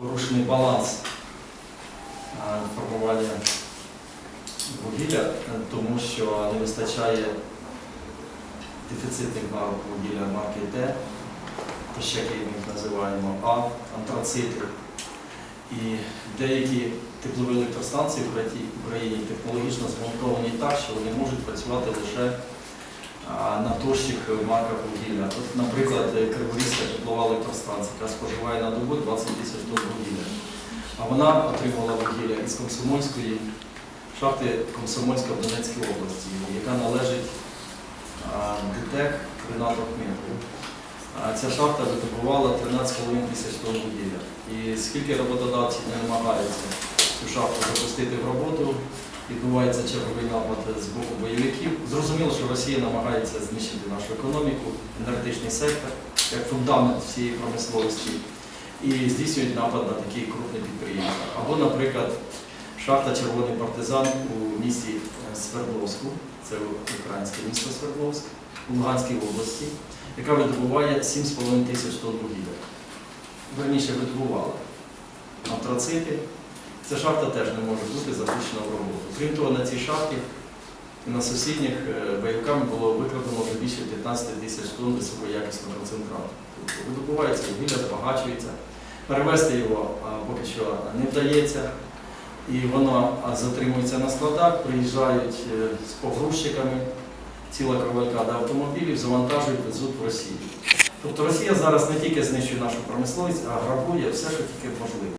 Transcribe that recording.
Порушений баланс формування вугілля, е, тому що не вистачає дефіцитних марок вугілля марки Т, то пощаки ми їх називаємо А, антрацити. І деякі теплові електростанції в Україні технологічно змонтовані так, що вони можуть працювати лише а, на тощих марках вугілля. От, наприклад, Криворізька теплова електростанція, яка споживає на добу 20 тисяч тонн вугілля. А вона отримала вугілля із Комсомольської шахти Комсомольська в Донецькій області, яка належить ДТЕК Ренату Ахметову. Ця шахта видобувала 13,5 тисяч тонн вугілля. І скільки роботодавців не намагаються цю шахту запустити в роботу, відбувається черговий напад з боку бойовиків. Зрозуміло, що Росія намагається знищити нашу економіку, енергетичний сектор як фундамент всієї промисловості і здійснюють напад на такі крупні підприємства. Або, наприклад, шахта Червоний партизан у місті е, Свердловську, це українське місто Свердловськ, у Луганській області, яка видобуває 7,5 тисяч тонн вугілля. Верніше видобувала антрацити. Ця шахта теж не може бути запущена в роботу. Крім того, на цій шахті на сусідніх е, бойовиками було викрадено вже більше 15 тисяч тонн високоякісного концентрату. Тобто видобувається вугілля, збагачується. Перевезти його поки що не вдається. І воно затримується на складах, приїжджають е, з погрузчиками, ціла кровелькада автомобілів, завантажують, везуть в Росію. Тобто Росія зараз не тільки знищує нашу промисловість, а грабує все, що тільки можливо.